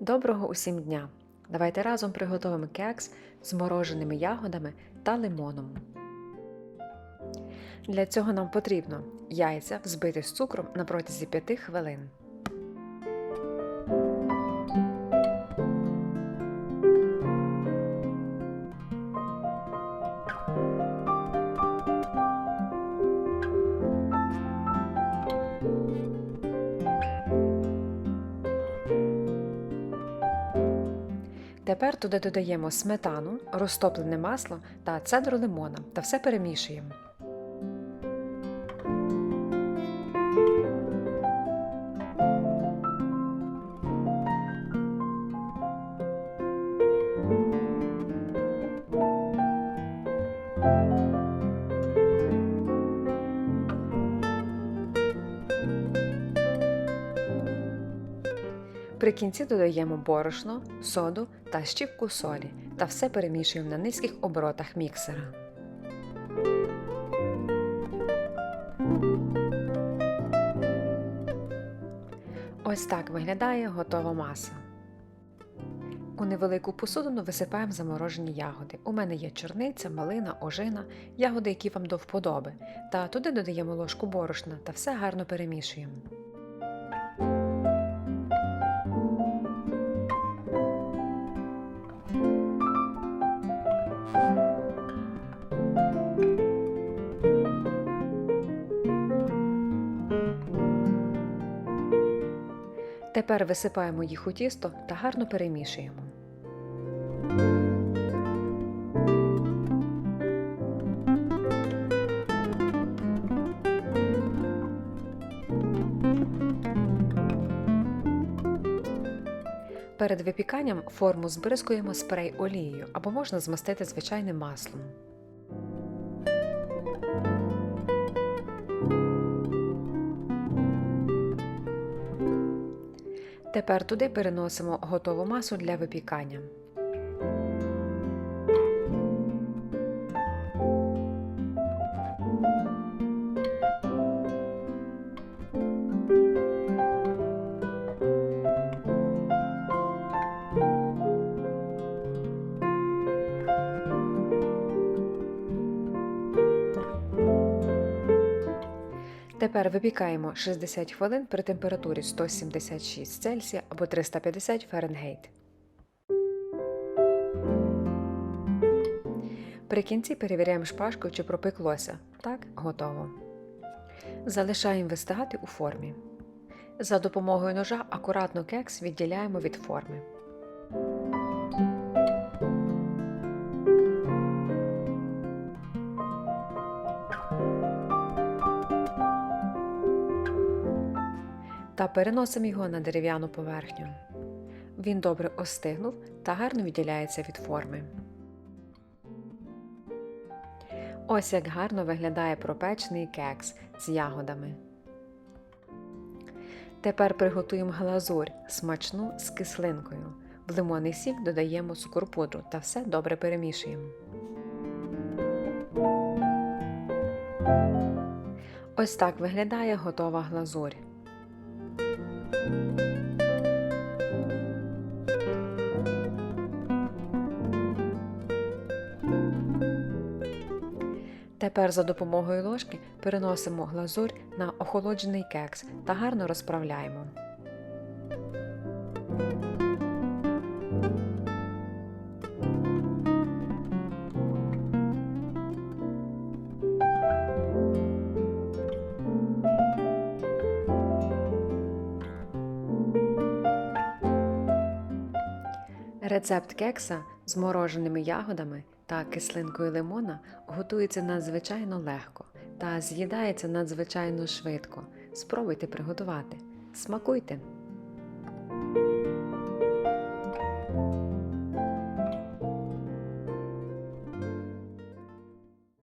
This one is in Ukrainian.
Доброго усім дня! Давайте разом приготуємо кекс з мороженими ягодами та лимоном. Для цього нам потрібно яйця взбити з цукром на протязі 5 хвилин. Тепер туди додаємо сметану, розтоплене масло та цедру лимона та все перемішуємо. При кінці додаємо борошно, соду та щіпку солі та все перемішуємо на низьких оборотах міксера. Ось так виглядає готова маса. У невелику посудину висипаємо заморожені ягоди. У мене є чорниця, малина, ожина, ягоди, які вам до вподоби. Та туди додаємо ложку борошна та все гарно перемішуємо. Тепер висипаємо їх у тісто та гарно перемішуємо. Перед випіканням форму збризкуємо спрей олією або можна змастити звичайним маслом. Тепер туди переносимо готову масу для випікання. Тепер випікаємо 60 хвилин при температурі 176 Цельсія або 350 Фаренгейт. При кінці перевіряємо шпажкою, чи пропеклося. Так, готово. Залишаємо вистигати у формі. За допомогою ножа акуратно кекс відділяємо від форми. Та переносимо його на дерев'яну поверхню. Він добре остигнув та гарно відділяється від форми. Ось як гарно виглядає пропечений кекс з ягодами. Тепер приготуємо глазурь смачну з кислинкою. В лимонний сік додаємо цукор-пудру та все добре перемішуємо. Ось так виглядає готова глазурь. Тепер за допомогою ложки переносимо глазурь на охолоджений кекс та гарно розправляємо. Рецепт кекса з мороженими ягодами та кислинкою лимона готується надзвичайно легко та з'їдається надзвичайно швидко. Спробуйте приготувати. Смакуйте!